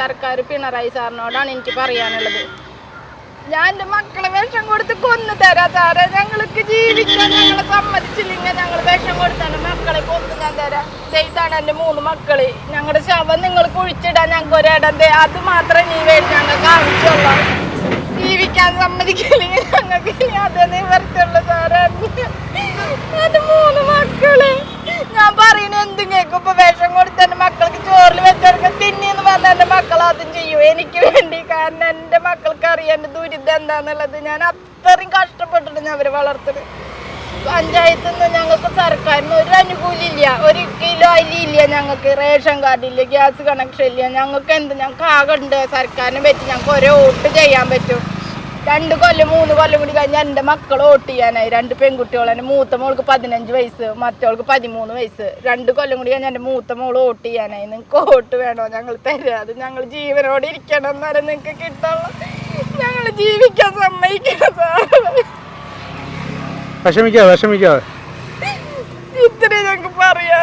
സർക്കാർ പിണറായി സാറിനോടാണ് എനിക്ക് പറയാനുള്ളത്. ഞാൻ എന്റെ മക്കളെ വിഷം കൊടുത്ത് കൊന്നു തരാം സാറേ. ഞങ്ങൾക്ക് ജീവിക്കാൻ ഞങ്ങളെ സമ്മതിച്ചില്ലെങ്കിൽ ഞങ്ങൾ വിഷം കൊടുത്താണ് മക്കളെ കൊന്നു ഞാൻ തരാം. ചെയ്താണ് എന്റെ മൂന്ന് മക്കൾ. ഞങ്ങളുടെ ശവം നിങ്ങൾ കുഴിച്ചിടാൻ ഞങ്ങൾക്ക് ഒരിടം അത് മാത്രമേ നീ വേണ്ടി ഞങ്ങൾക്ക് ആവശ്യമുള്ളൂ. ജീവിക്കാൻ സമ്മതിക്കില്ലെങ്കിൽ ഞങ്ങൾക്ക് അതേ നിവർത്തുള്ളൂ സാറേ എന്റെ മൂന്ന് മക്കൾ. ഞാൻ പറയുന്ന എന്തും കേൾക്കും. ഇപ്പൊ വിഷം കൊടുത്ത് എന്റെ മക്കൾക്ക് ചോറിൽ വെച്ചെടുക്കാൻ തിന്നിന്ന് പറഞ്ഞ എന്റെ മക്കൾ അതും ചെയ്യും എനിക്ക് വേണ്ടി കാരണം എന്റെ മക്കൾക്ക് അറിയേണ്ട ദുരിതം എന്താന്നുള്ളത് ഞാൻ അത്രയും കഷ്ടപ്പെട്ടിട്ട് ഞാൻ അവരെ വളർത്തുന്നത് പഞ്ചായത്തിൽ നിന്ന് ഞങ്ങൾക്ക് സർക്കാരിന് ഒരു അനുകൂലം ഇല്ല ഒരു കിലോ അരി ഇല്ല ഞങ്ങൾക്ക് റേഷൻ കാർഡ് ഇല്ല ഗ്യാസ് കണക്ഷൻ ഇല്ല. ഞങ്ങൾക്ക് എന്ത് ഞങ്ങൾക്ക് ആകെ ഉണ്ട് സർക്കാരിനെ പറ്റി ഞങ്ങൾക്ക് ഒരേ വോട്ട് ചെയ്യാൻ പറ്റും. രണ്ട് കൊല്ലം മൂന്ന് കൊല്ലം കൂടി കഴിഞ്ഞാൽ എന്റെ മക്കൾ വോട്ട് ചെയ്യാനായി. രണ്ട് പെൺകുട്ടികളാണ് മൂത്ത മോൾക്ക് പതിനഞ്ച് വയസ്സ് മറ്റോൾക്ക് പതിമൂന്ന് വയസ്സ്. രണ്ട് കൊല്ലം കൂടി കഴിഞ്ഞാൽ എന്റെ മൂത്ത മോൾ വോട്ട് ചെയ്യാനായി. നിങ്ങൾക്ക് വോട്ട് വേണോ ഞങ്ങൾ തരാത് ഞങ്ങൾ ജീവനോടെ ഇരിക്കണം എന്നാലും നിങ്ങൾക്ക് കിട്ടുള്ളൂ. ഞങ്ങൾ ജീവിക്കാൻ സമ്മതിക്കണം വിഷമിക്കാതെ വിഷമിക്കാതെ.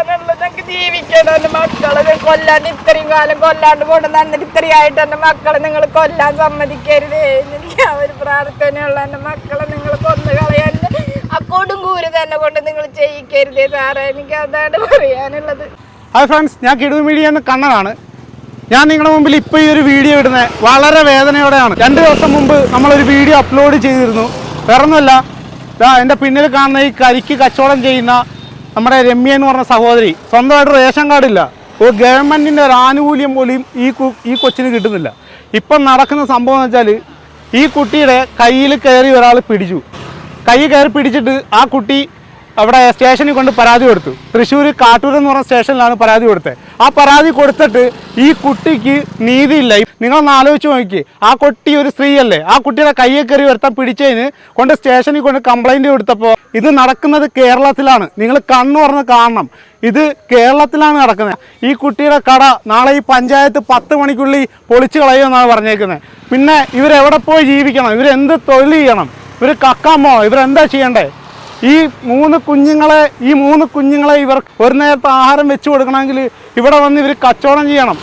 പറയാനുള്ള ഞങ്ങൾക്ക് ജീവിക്കണം എന്റെ മക്കളെ. കൊല്ലാണ്ട് ഇത്രയും കാലം കൊല്ലാണ്ട് പോകണം എന്നിട്ട് ഇത്രയും ആയിട്ട് എന്റെ മക്കളെ നിങ്ങൾ കൊല്ലാൻ സമ്മതിക്കരുതേ. എനിക്ക് ആ ഒരു പ്രാർത്ഥനയുള്ള എന്റെ മക്കളെ നിങ്ങൾ കൊന്നു കളയാൻ ആ കൊടുങ്കൂര് തന്നെ കൊണ്ട് നിങ്ങൾ ചെയ്യിക്കരുതേ സാറേ. എനിക്ക് അതാണ് പറയാനുള്ളത്. ഹായ് ഫ്രണ്ട്സ് ഞാൻ കിടു മീഡിയ എന്ന കണ്ണനാണ്. ഞാൻ നിങ്ങളുടെ മുമ്പിൽ ഇപ്പോൾ ഈ ഒരു വീഡിയോ ഇടുന്നത് വളരെ വേദനയോടെയാണ്. രണ്ട് ദിവസം മുമ്പ് നമ്മളൊരു വീഡിയോ അപ്ലോഡ് ചെയ്തിരുന്നു. വേറൊന്നുമല്ല എന്റെ പിന്നിൽ കാണുന്ന ഈ കരിക്ക് കച്ചവടം ചെയ്യുന്ന നമ്മുടെ രമ്യ എന്ന് പറഞ്ഞ സഹോദരി സ്വന്തമായിട്ട് റേഷൻ കാർഡില്ല ഒരു ഗവൺമെന്റിന്റെ ഒരു ആനുകൂല്യം പോലും ഈ ഈ കൊച്ചിന് കിട്ടുന്നില്ല. ഇപ്പം നടക്കുന്ന സംഭവം എന്ന് വെച്ചാൽ ഈ കുട്ടിയുടെ കയ്യിൽ കയറി ഒരാൾ പിടിച്ചു. കൈ കയറി പിടിച്ചിട്ട് ആ കുട്ടി അവിടെ സ്റ്റേഷനിൽ കൊണ്ട് പരാതി കൊടുത്തു. തൃശ്ശൂർ കാട്ടൂർ എന്ന് പറഞ്ഞ സ്റ്റേഷനിലാണ് പരാതി കൊടുത്തത്. ആ പരാതി കൊടുത്തിട്ട് ഈ കുട്ടിക്ക് നീതിയില്ല നിങ്ങളൊന്ന് ആലോചിച്ച് നോക്കി ആ കുട്ടി ഒരു സ്ത്രീയല്ലേ? ആ കുട്ടിയുടെ കയ്യെ കയറി വരുത്താൻ പിടിച്ചതിന് കൊണ്ട് സ്റ്റേഷനിൽ കൊണ്ട് കംപ്ലൈന്റ് കൊടുത്തപ്പോൾ ഇത് നടക്കുന്നത് കേരളത്തിലാണ്. നിങ്ങൾ കണ്ണു പറഞ്ഞ് കാണണം. ഇത് കേരളത്തിലാണ് നടക്കുന്നത്. ഈ കുട്ടിയുടെ കട നാളെ ഈ പഞ്ചായത്ത് പത്ത് മണിക്കുള്ളിൽ പൊളിച്ചു കളയുമെന്നാണ് പറഞ്ഞേക്കുന്നത്. പിന്നെ ഇവരെവിടെ പോയി ജീവിക്കണം? ഇവരെന്ത് തൊഴിൽ ചെയ്യണം? ഇവർ കക്കാമോ ഇവരെന്താ ചെയ്യണ്ടേ? ഈ മൂന്ന് കുഞ്ഞുങ്ങളെ ഈ മൂന്ന് കുഞ്ഞുങ്ങളെ ഇവർ ഒരു നേരത്തെ ആഹാരം വെച്ചു കൊടുക്കണമെങ്കിൽ ഇവിടെ വന്ന് ഇവർ കച്ചവടം ചെയ്യണം.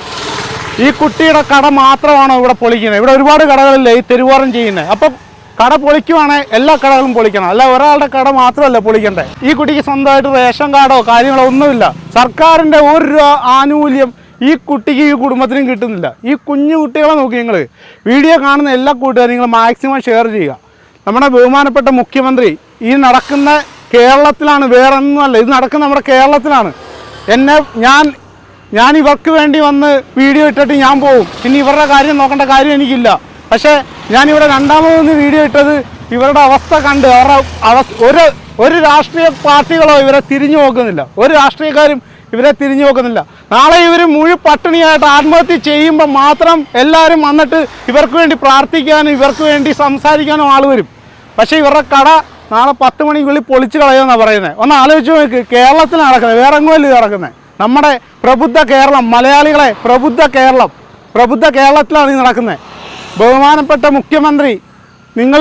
ഈ കുട്ടിയുടെ കട മാത്രമാണോ ഇവിടെ പൊളിക്കുന്നത്? ഇവിടെ ഒരുപാട് കടകളില്ലേ ഈ തെരുവോറം ചെയ്യുന്നത് അപ്പം കട പൊളിക്കുവാണെങ്കിൽ എല്ലാ കടകളും പൊളിക്കണം. അല്ല ഒരാളുടെ കട മാത്രമല്ല പൊളിക്കണ്ടേ? ഈ കുട്ടിക്ക് സ്വന്തമായിട്ട് റേഷൻ കാർഡോ കാര്യങ്ങളോ ഒന്നുമില്ല. സർക്കാരിന്റെ ഒരു ആനുകൂല്യം ഈ കുട്ടിക്ക് ഈ കുടുംബത്തിനും കിട്ടുന്നില്ല. ഈ കുഞ്ഞു കുട്ടികളെ നോക്കി നിങ്ങൾ വീഡിയോ കാണുന്ന എല്ലാ കൂട്ടുകാരും നിങ്ങൾ മാക്സിമം ഷെയർ ചെയ്യുക. നമ്മുടെ ബഹുമാനപ്പെട്ട മുഖ്യമന്ത്രി ഈ നടക്കുന്ന കേരളത്തിലാണ് വേറെ ഒന്നുമല്ല ഇത് നടക്കുന്ന നമ്മുടെ കേരളത്തിലാണ്. എന്നെ ഞാൻ ഞാൻ ഇവർക്ക് വേണ്ടി വന്ന് വീഡിയോ ഇട്ടിട്ട് ഞാൻ പോകും ഇനി ഇവരുടെ കാര്യം നോക്കേണ്ട കാര്യം എനിക്കില്ല. പക്ഷേ ഞാനിവിടെ രണ്ടാമതൊന്ന് വീഡിയോ ഇട്ടത് ഇവരുടെ അവസ്ഥ കണ്ട് അവരുടെ അവസ്ഥ ഒരു ഒരു രാഷ്ട്രീയ പാർട്ടികളോ ഇവരെ തിരിഞ്ഞു നോക്കുന്നില്ല. ഒരു രാഷ്ട്രീയക്കാരും ഇവരെ തിരിഞ്ഞു നോക്കുന്നില്ല. നാളെ ഇവർ മുഴു പട്ടിണിയായിട്ട് ആത്മഹത്യ ചെയ്യുമ്പോൾ മാത്രം എല്ലാവരും വന്നിട്ട് ഇവർക്ക് വേണ്ടി പ്രാർത്ഥിക്കാനും ഇവർക്ക് വേണ്ടി സംസാരിക്കാനും ആൾ വരും. പക്ഷേ ഇവരുടെ കട നാളെ പത്ത് മണിക്കുള്ളിൽ പൊളിച്ചു കളയുമെന്നാണ് പറയുന്നത് ഒന്ന് ആലോചിച്ച് നോക്ക് കേരളത്തിൽ നടക്കുന്നത് വേറെ എങ്ങുമല്ല ഇത് നടക്കുന്നത്. നമ്മുടെ പ്രബുദ്ധ കേരളം മലയാളികളെ പ്രബുദ്ധ കേരളം പ്രബുദ്ധ കേരളത്തിലാണ് ഇത് നടക്കുന്നത്. ബഹുമാനപ്പെട്ട മുഖ്യമന്ത്രി നിങ്ങൾ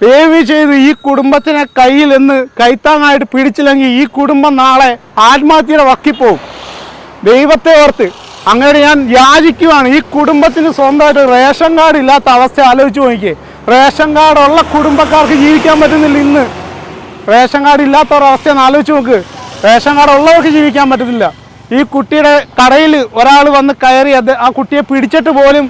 ദയവ് ചെയ്ത് ഈ കുടുംബത്തിനെ കയ്യിൽ എന്ന് കൈത്താങ്ങായിട്ട് പിടിച്ചില്ലെങ്കിൽ ഈ കുടുംബം നാളെ ആത്മഹത്യയുടെ വക്കിപ്പോവും ദൈവത്തെ ഓർത്ത് അങ്ങനെ ഞാൻ യാചിക്കുവാണ്. ഈ കുടുംബത്തിന് സ്വന്തമായിട്ട് റേഷൻ കാർഡ് ഇല്ലാത്ത അവസ്ഥ ആലോചിച്ച് നോക്കിയേ. റേഷൻ കാർഡുള്ള കുടുംബക്കാർക്ക് ജീവിക്കാൻ പറ്റുന്നില്ല ഇന്ന്. റേഷൻ കാർഡ് ഇല്ലാത്ത ഒരവസ്ഥ ഒന്ന് ആലോചിച്ച് നോക്ക്. റേഷൻ കാർഡ് ഉള്ളവർക്ക് ജീവിക്കാൻ പറ്റുന്നില്ല. ഈ കുട്ടിയുടെ കടയിൽ ഒരാൾ വന്ന് കയറി അത് ആ കുട്ടിയെ പിടിച്ചിട്ട് പോലും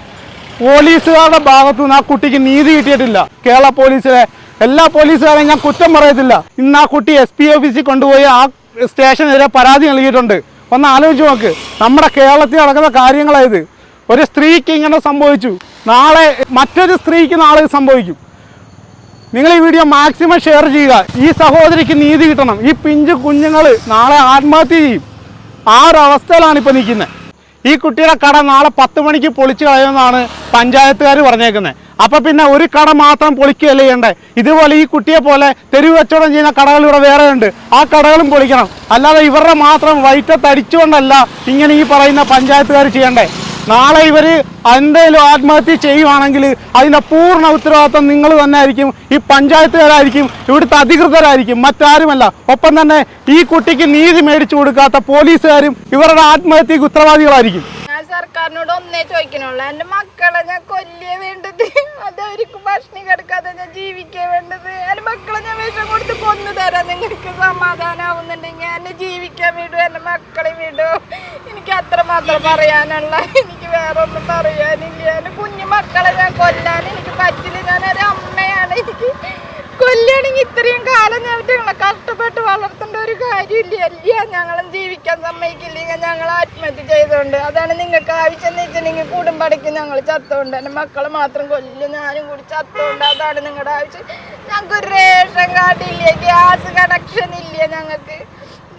പോലീസുകാരുടെ ഭാഗത്തു നിന്ന് ആ കുട്ടിക്ക് നീതി കിട്ടിയിട്ടില്ല. കേരള പോലീസിലെ എല്ലാ പോലീസുകാരെയും ഞാൻ കുറ്റം പറയത്തില്ല. ഇന്ന് ആ കുട്ടി എസ് പി ഓഫീസിൽ കൊണ്ടുപോയി ആ സ്റ്റേഷനെതിരെ പരാതി നൽകിയിട്ടുണ്ട്. ഒന്ന് ആലോചിച്ച് നോക്ക്. നമ്മുടെ കേരളത്തിൽ നടക്കുന്ന കാര്യങ്ങളായത് ഒരു സ്ത്രീക്ക് ഇങ്ങനെ സംഭവിച്ചു. നാളെ മറ്റൊരു സ്ത്രീക്ക് നാളെ സംഭവിക്കും. നിങ്ങൾ ഈ വീഡിയോ മാക്സിമം ഷെയർ ചെയ്യുക. ഈ സഹോദരിക്ക് നീതി കിട്ടണം. ഈ പിഞ്ചു കുഞ്ഞുങ്ങൾ നാളെ ആത്മഹത്യ ചെയ്യും. ആ ഒരു അവസ്ഥയിലാണ് ഇപ്പോൾ നിൽക്കുന്നത് ഈ കുട്ടിയുടെ കട നാളെ പത്ത് മണിക്ക് പൊളിച്ചു കളയുമെന്നാണ് പഞ്ചായത്തുകാർ പറഞ്ഞേക്കുന്നത് അപ്പം പിന്നെ ഒരു കട മാത്രം പൊളിക്കുകയല്ലേ ചെയ്യണ്ടേ? ഇതുപോലെ ഈ കുട്ടിയെ പോലെ തെരുവ് കച്ചവടം ചെയ്യുന്ന കടകൾ ഇവിടെ വേറെ ഉണ്ട്. ആ കടകളും പൊളിക്കണം. അല്ലാതെ ഇവരുടെ മാത്രം വയറ്റത്തടിച്ചുകൊണ്ടല്ല ഇങ്ങനെ ഈ പറയുന്ന പഞ്ചായത്തുകാർ ചെയ്യണ്ടേ? നാളെ ഇവർ എന്തെങ്കിലും ആത്മഹത്യ ചെയ്യുവാണെങ്കിൽ അതിന്റെ പൂർണ ഉത്തരവാദിത്വം നിങ്ങൾ തന്നെ ആയിരിക്കും ഈ പഞ്ചായത്തുകാരായിരിക്കും ഇവിടുത്തെ അധികൃതരായിരിക്കും മറ്റാരുമല്ല. ഒപ്പം തന്നെ ഈ കുട്ടിക്ക് നീതി മേടിച്ചു കൊടുക്കാത്ത പോലീസുകാരും ഇവരുടെ ആത്മഹത്യക്ക് ഉത്തരവാദികളായിരിക്കും. സർക്കാരിനോട് ഒന്നേ ചോദിക്കണുള്ളൂ എന്റെ മക്കളെ ഞാൻ കൊല്ലിയ വേണ്ടത്. അത് അവർക്ക് ഭക്ഷണം കിടക്കാതെ ഞാൻ ജീവിക്കേ വേണ്ടത്. എന്റെ മക്കളെ ഞാൻ വിഷം കൊടുത്ത് കൊന്നു തരാം. നിങ്ങൾക്ക് സമാധാനം ആവുന്നുണ്ടെങ്കിൽ സമാധാനമാവുന്നുണ്ടെങ്കിൽ എന്നെ വിടും എന്റെ മക്കളെ വിടും. എനിക്ക് അത്ര മാത്രം പറയാനുള്ള എനിക്ക് വേറെ ഒന്നും പറയാനില്ല. എന്റെ കുഞ്ഞു മക്കളെ ഞാൻ കൊല്ലാൻ എനിക്ക് പറ്റില്ല. ഞാനൊരു അമ്മയാണ്. എനിക്ക് കൊല്ലുകയാണെങ്കിൽ ഇത്രയും കാലം ഞാൻ ഞങ്ങളെ കഷ്ടപ്പെട്ട് വളർത്തേണ്ട ഒരു കാര്യമില്ല. അല്ല? ഞങ്ങളും ജീവിക്കാൻ സമ്മതിക്കില്ലെങ്കിൽ ഞങ്ങൾ ആത്മഹത്യ ചെയ്തോണ്ട് അതാണ് നിങ്ങൾക്ക് ആവശ്യം എന്ന് വെച്ചിട്ടുണ്ടെങ്കിൽ കുടുംബടയ്ക്ക് ഞങ്ങൾ ചത്തോണ്ട് എന്റെ മക്കളെ മാത്രം കൊല്ലും. ഞാനും കൂടി ചത്തോണ്ട് അതാണ് നിങ്ങളുടെ ആവശ്യം. ഞങ്ങൾക്ക് ഒരു റേഷൻ കാർഡ് ഇല്ല. ഗ്യാസ് കണക്ഷൻ ഇല്ല ഞങ്ങൾക്ക്.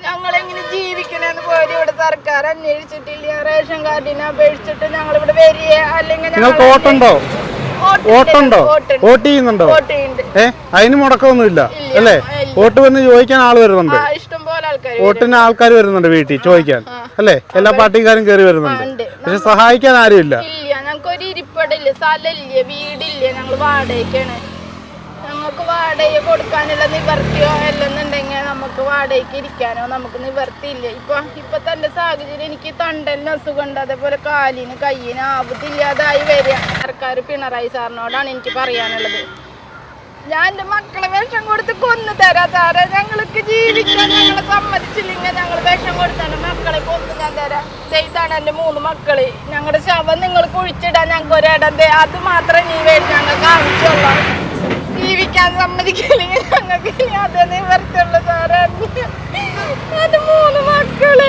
ഞങ്ങളെങ്ങനെ ജീവിക്കണെന്ന് പോലും ഇവിടെ സർക്കാർ അന്വേഷിച്ചിട്ടില്ല. റേഷൻ കാർഡിനെ അപേക്ഷിച്ചിട്ട് ഞങ്ങൾ ഇവിടെ വരിക അല്ലെങ്കിൽ നിങ്ങൾക്ക് വോട്ടുണ്ടോ? വോട്ടുണ്ടോ? വോട്ട് ചെയ്യുന്നുണ്ടോ? ഏ? അതിന് മുടക്കമൊന്നുമില്ല ഇല്ല. അല്ലേ? വോട്ട് വന്ന് ചോദിക്കാൻ ആൾ വരുന്നുണ്ട്. വോട്ടിന് ആൾക്കാർ വരുന്നുണ്ട് വീട്ടിൽ ചോദിക്കാൻ അല്ലേ? എല്ലാ പാർട്ടിക്കാരും കയറി വരുന്നുണ്ട്. പക്ഷെ സഹായിക്കാൻ ആരുമില്ല. ഇല്ല ഞങ്ങൾക്ക് ഒരു ഇരിപ്പടില്ല സ്ഥലമില്ല വീടില്ല ഞങ്ങൾ വാടകയ്ക്കാണ്. ഞങ്ങൾക്ക് വാടക കൊടുക്കാനുള്ള നിവർത്തിയോ അല്ലെന്നുണ്ടെങ്കിൽ നമുക്ക് വാടകയ്ക്ക് ഇരിക്കാനോ നമുക്ക് നിവർത്തിയില്ല. ഇപ്പൊ ഇപ്പൊ തന്റെ സാഹചര്യം എനിക്ക് തണ്ടലിന് അസുഖമുണ്ട്. അതേപോലെ കാലിന് കയ്യിന് ആപത്തില്ലാതായി വരിക. സർക്കാർ പിണറായി സാറിനോടാണ് എനിക്ക് പറയാനുള്ളത്. ഞാൻ എന്റെ മക്കളെ വേഷം കൊടുത്ത് കൊന്നു തരാം സാറേ. ഞങ്ങൾക്ക് ജീവിക്കാൻ ഞങ്ങളെ സമ്മതിച്ചില്ലെങ്കിൽ ഞങ്ങൾ വേഷം കൊടുത്താണ് മക്കളെ കൊന്നു ഞാൻ തരാം. ചെയ്താണ് എന്റെ മൂന്ന് മക്കൾ. ഞങ്ങളുടെ ശവം നിങ്ങൾ കുഴിച്ചിടാൻ ഞങ്ങൾക്ക് ഒരിടം അത് മാത്രമേ നീ വേണ്ടി ഞങ്ങൾക്ക് ആവശ്യമുള്ളൂ. ജീവിക്കാൻ സമ്മതിക്കില്ലെങ്കിൽ ഞങ്ങൾക്ക് ഇനി അതേ നിവർത്തിയുള്ളൂ സാറേ എന്റെ മൂന്ന് മക്കൾ.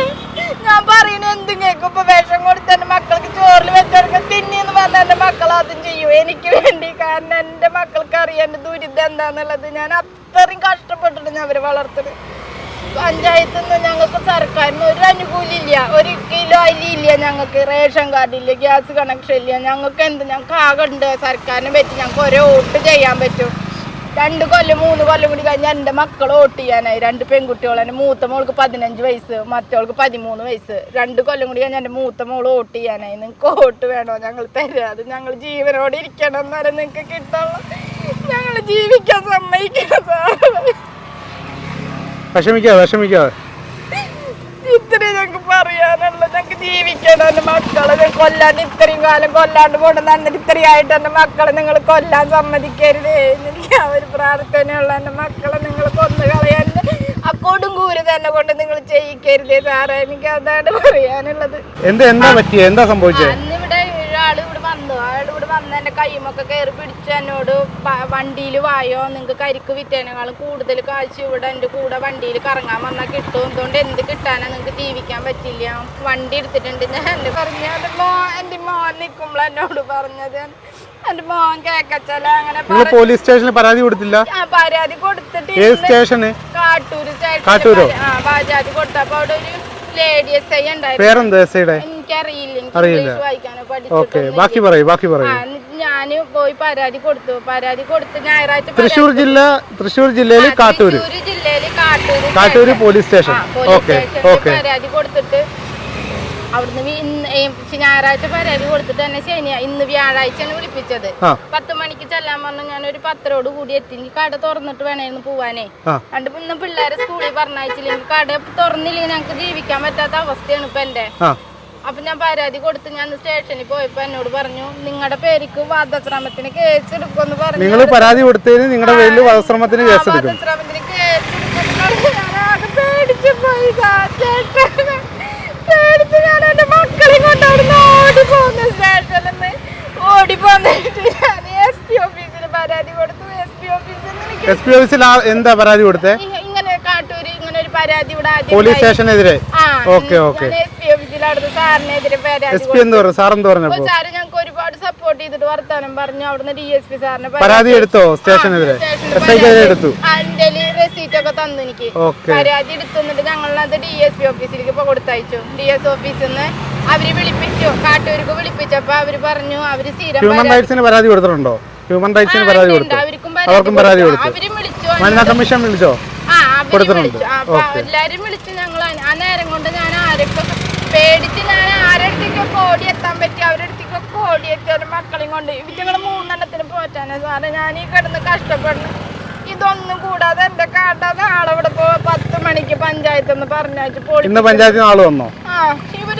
ഞാൻ പറയുന്ന എന്തും കേൾക്കും. ഇപ്പൊ വിഷം കൊടുത്ത് എന്റെ മക്കൾക്ക് ചോറിൽ വെച്ചെടുക്കാൻ തിന്നിന്ന് പറഞ്ഞ എന്റെ മക്കൾ അതും ചെയ്യും. എനിക്ക് വേണ്ടി കാരണം എന്റെ മക്കൾക്ക് അറിയാം എന്റെ ദുരിതം എന്താന്നുള്ളത്. ഞാൻ അത്രയും കഷ്ടപ്പെട്ടിട്ട് ഞാൻ അവരെ വളർത്തത് പഞ്ചായത്തിൽ നിന്ന് ഞങ്ങൾക്ക് സർക്കാരിന് ഒരു അനുകൂലം ഇല്ല. ഒരു കിലോ അരി ഇല്ല ഞങ്ങൾക്ക്. റേഷൻ കാർഡ് ഇല്ല ഗ്യാസ് കണക്ഷൻ ഇല്ല. ഞങ്ങൾക്ക് എന്ത്? ഞങ്ങൾക്ക് ആകെ ഉണ്ട്. സർക്കാരിനെ പറ്റി ഞങ്ങൾക്ക് ഒരേ വോട്ട് ചെയ്യാൻ പറ്റും. രണ്ട് കൊല്ലം മൂന്ന് കൊല്ലം കൂടി കഴിഞ്ഞാൽ എന്റെ മക്കൾ വോട്ട് ചെയ്യാനായി. രണ്ട് പെൺകുട്ടികൾ എന്റെ മൂത്ത മോൾക്ക് പതിനഞ്ച് വയസ്സ് മറ്റവൾക്ക് പതിമൂന്ന് വയസ്സ്. രണ്ട് കൊല്ലം കൂടി കഴിഞ്ഞാൽ എന്റെ മൂത്ത മോൾ വോട്ട് ചെയ്യാനായി. നിങ്ങൾക്ക് വോട്ട് വേണോ? ഞങ്ങൾ തരാത് ഞങ്ങൾ ജീവനോടെ ഇരിക്കണം എന്നാലും നിങ്ങൾക്ക് കിട്ടുള്ളൂ. ഞങ്ങൾ ജീവിക്കാൻ സമ്മതിക്കണം വിഷമിക്കാതെ വിഷമിക്കാതെ. ഇത്രയും ഞങ്ങൾക്ക് പറയാനുള്ള. ഞങ്ങൾക്ക് ജീവിക്കണം എന്റെ മക്കളെ. ഞാൻ കൊല്ലാണ്ട് ഇത്രയും കാലം കൊല്ലാണ്ട് പോകണം എന്നിട്ട് ഇത്രയും ആയിട്ട് എന്റെ മക്കളെ നിങ്ങൾ കൊല്ലാൻ സമ്മതിക്കരുത്. എനിക്ക് ആ ഒരു പ്രാർത്ഥനയുള്ള എന്റെ മക്കളെ നിങ്ങൾ കൊന്നു കളയാൻ ആ കൊടുങ്കൂര് തന്നെ കൊണ്ട് നിങ്ങൾ ചെയ്യിക്കരുത് സാറേ. എനിക്ക് അതാണ് പറയാനുള്ളത്. എന്താ എന്താ പറ്റിയ? എന്താ സംഭവിച്ചത് അന്ന് ഇവിടെ ഒരാൾ ഇവിടെ വന്നു. അയാളുടെ ഇവിടെ വന്ന് എന്റെ കൈമൊക്കെ കയറി പിടിച്ച്. എന്നോട് വണ്ടിയിൽ വായോ? നിങ്ങൾക്ക് കരിക്ക് വിറ്റേനേക്കാളും കൂടുതൽ കാശ് ഇവിടെ എന്റെ കൂടെ വണ്ടിയിൽ കറങ്ങാൻ വന്നാൽ കിട്ടും അതുകൊണ്ട് എന്ത് കിട്ടാനാ? നിങ്ങൾക്ക് ജീവിക്കാൻ പറ്റില്ല. വണ്ടി എടുത്തിട്ടുണ്ട്. ഞാൻ എന്റെ പറഞ്ഞു എന്റെ മോ എന്റെ മോൻ നിൽക്കുമ്പോൾ എന്നോട് പറഞ്ഞത്. എന്റെ മോൻ കേക്കച്ചല അങ്ങനെ പോലീസ് സ്റ്റേഷനിൽ പരാതി കൊടുത്തില്ല? പരാതി കൊടുത്തിട്ട് സ്റ്റേഷന് കാട്ടൂര് സ്റ്റേഷനിൽ ആ പരാതി കൊടുത്തപ്പോ അവിടെ ഒരു ലേഡി എസ് ഐ ഉണ്ടായിരുന്നു. പേരെന്താ എസ് ഐയുടെ അറിയില്ല. ഓക്കെ ബാക്കി പറയൂ ബാക്കി പറയൂ. ഞാൻ പോയി പരാതി കൊടുത്തു. പരാതി കൊടുത്ത് ഞായറാഴ്ച തൃശ്ശൂർ ജില്ല തൃശ്ശൂർ ജില്ലയിൽ കാട്ടൂര്. ജില്ലയിൽ Kattoor Kattoor police station. Okay okay. പരാതി കൊടുത്തിട്ട് അവിടുന്ന് ഞായറാഴ്ച പരാതി കൊടുത്തിട്ട് തന്നെ ശനിയാ ഇന്ന് വ്യാഴാഴ്ചയാണ് വിളിപ്പിച്ചത്. പത്ത് മണിക്ക് ചെല്ലാൻ പറഞ്ഞു ഞാൻ ഒരു പത്തരോട് കൂടി എത്തി. എനിക്ക് കട തുറന്നിട്ട് വേണമായിരുന്നു പോവാനേ. ആ. രണ്ട് ഇന്ന് പിള്ളേരെ സ്കൂളിൽ പറഞ്ഞയച്ചില്ലെങ്കിൽ കട തുറന്നില്ലെങ്കിൽ ഞങ്ങൾക്ക് ജീവിക്കാൻ പറ്റാത്ത അവസ്ഥയാണ് ഇപ്പൊ എന്റെ. അപ്പൊ ഞാൻ പരാതി കൊടുത്ത് ഞാൻ സ്റ്റേഷനിൽ പോയപ്പോ എന്നോട് പറഞ്ഞു നിങ്ങളുടെ പേരിക്ക് വധശ്രമത്തിന് കേസ് എടുക്കുമെന്ന് പറഞ്ഞു. നിങ്ങൾ പരാതി കൊടുത്തതിന് നിങ്ങളുടെ പേരിൽ വധശ്രമത്തിന് കേസ് എടുക്കും വധശ്രമത്തിന് കേസ് എടുക്കുമെന്ന് ഞാൻ ആകെ പേടിച്ചു പോയി സാ, ചേട്ടാ. പേടിച്ച് ഞാൻ എന്റെ മക്കളെയും കൊണ്ട് അവിടുന്ന് ഓടി പോന്നു സ്റ്റേഷനിൽ നിന്ന് ഓടി പോന്നിട്ട് ഞാൻ എസ് പി ഓഫീസിൽ പരാതി കൊടുത്തു. എസ് പി ഓഫീസിൽ നിന്ന് എനിക്ക് എസ് പി ഓഫീസിൽ എന്താ പരാതി കൊടുത്തേ? ഇങ്ങനെ കാട്ടൂര് ഇങ്ങനെ ഒരു പരാതി ഇവിടെ പോലീസ്. സ്റ്റേഷനെതിരെ? Okay okay. എസ് അവിടുന്ന് സാറിനെതിരെ എസ് പി എന്ത് പറഞ്ഞു സാർ എന്ത് പറഞ്ഞപ്പോ. സാറ് ഞങ്ങൾക്ക് ഒരുപാട് സപ്പോർട്ട് ചെയ്തിട്ട് വർത്താനം പറഞ്ഞു. അവിടുന്ന് ഡി എസ് പി സാറിനെ പരാതി എടുത്തോ സ്റ്റേഷനെതിരെ? എസ് ഐക്കെതിരെ എടുത്തു. അതിന്റെ റെസീറ്റ് ഒക്കെ തന്നു എനിക്ക്. പരാതി എടുത്തുന്നിട്ട് ഞങ്ങളത് ഡി എസ് പി ഓഫീസിലേക്ക് ഇപ്പൊ കൊടുത്തയച്ചു. ഡി എസ് ഓഫീസിൽ നിന്ന് അവർ വിളിപ്പിച്ചു. കാട്ടൂർക്ക് വിളിപ്പിച്ചപ്പോ അവർ പറഞ്ഞു അവർ സ്ഥിരം ഹ്യൂമൻ റൈറ്റ്സിന് പരാതി കൊടുത്തിട്ടുണ്ടോ? ഹ്യൂമൻ റൈറ്റ്സിന് പരാതി കൊടുത്തു. അവർക്കും പരാതി കൊടുത്തു. വനിതാ കമ്മീഷൻ വിളിച്ചോ? കൊടുത്തിട്ടുണ്ട്. എല്ലാരും വിളിച്ചു ഞങ്ങൾ ആ നേരം കൊണ്ട് ഞാൻ ആരൊക്കെ പേടിച്ച് ഞാൻ ആരടുത്തേക്കൊക്കെ ഓടി എത്താൻ പറ്റി? അവരടുത്തേക്കൊക്കെ ഓടിയെത്തി. ഒരു മക്കളെയും കൊണ്ട്. ഇവറ്റങ്ങൾ മൂന്നെണ്ണത്തിന് പോറ്റാനാ സാറേ ഞാൻ ഈ കിടന്ന് കഷ്ടപ്പെടുന്നു. ഇതൊന്നും കൂടാതെ എന്റെ കാട്ടാതെ ആളവിടെ ഇവിടെ പോ പത്ത് മണിക്ക് പഞ്ചായത്ത് എന്ന് പറഞ്ഞു ഇന്ന് ആൾ വന്നോ? ആ ഇവർ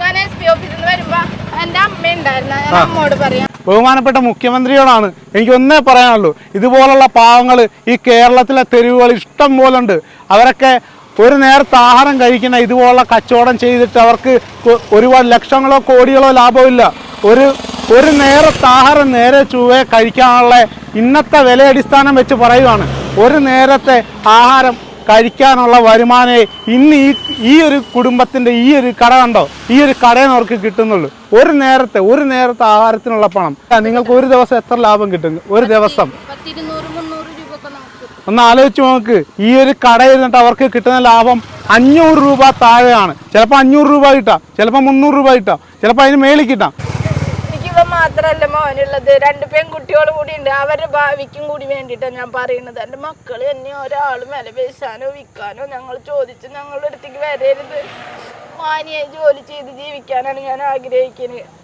ഞാൻ എസ് പി ഓഫീസിൽ നിന്ന് വരുമ്പോ എന്റെ അമ്മ ഉണ്ടായിരുന്നു. ഞാൻ അമ്മോട് പറയാം. ബഹുമാനപ്പെട്ട മുഖ്യമന്ത്രിയോടാണ് എനിക്ക് ഒന്നേ പറയാനുള്ളൂ. ഇതുപോലുള്ള പാവങ്ങൾ ഈ കേരളത്തിലെ തെരുവുകൾ ഇഷ്ടം പോലുണ്ട്. ഉണ്ട് അവരൊക്കെ ഒരു നേരത്തെ ആഹാരം കഴിക്കുന്ന ഇതുപോലുള്ള കച്ചവടം ചെയ്തിട്ട് അവർക്ക് ഒരുപാട് ലക്ഷങ്ങളോ കോടികളോ ലാഭമില്ല. ഒരു ഒരു നേരത്തെ ആഹാരം നേരെ ചുവേ കഴിക്കാനുള്ള ഇന്നത്തെ വില അടിസ്ഥാനം വെച്ച് പറയുവാണ്. ഒരു നേരത്തെ ആഹാരം കഴിക്കാനുള്ള വരുമാനം ഇന്ന് ഈ ഈ ഒരു കുടുംബത്തിന്റെ ഈ ഒരു കട കണ്ടോ? ഈ ഒരു കടയിൽ അവർക്ക് കിട്ടുന്നുള്ളൂ. ഒരു നേരത്തെ ഒരു നേരത്തെ ആഹാരത്തിനുള്ള പണം. നിങ്ങൾക്ക് ഒരു ദിവസം എത്ര ലാഭം കിട്ടും? ഒരു ദിവസം പത്തിരുന്നൂറ് മുന്നൂറ് രൂപ ഒക്കെ നമുക്ക് ഒന്ന് ആലോചിച്ച് നോക്ക്. ഈ ഒരു കടയിൽ നിന്നിട്ട് അവർക്ക് കിട്ടുന്ന ലാഭം അഞ്ഞൂറ് രൂപ താഴെയാണ്. ചിലപ്പോൾ അഞ്ഞൂറ് രൂപ കിട്ടാം. ചിലപ്പോൾ മുന്നൂറ് രൂപ കിട്ടാം. ചിലപ്പോൾ അതിന് മേളിൽ കിട്ടാം. മാത്രല്ല മോനുള്ളത്. രണ്ട് പെൺകുട്ടികളും കൂടി ഉണ്ട്. അവരുടെ ഭാവിക്കും കൂടി വേണ്ടിയിട്ടാണ് ഞാൻ പറയുന്നത്. എന്റെ മക്കൾ എന്നെ ഒരാൾ വില പേശാനോ വിൽക്കാനോ ഞങ്ങൾ ചോദിച്ച് ഞങ്ങളുടെ അടുത്തേക്ക് വരരുത്. മാനിയായി ജോലി ചെയ്ത് ജീവിക്കാനാണ് ഞാൻ ആഗ്രഹിക്കുന്നത്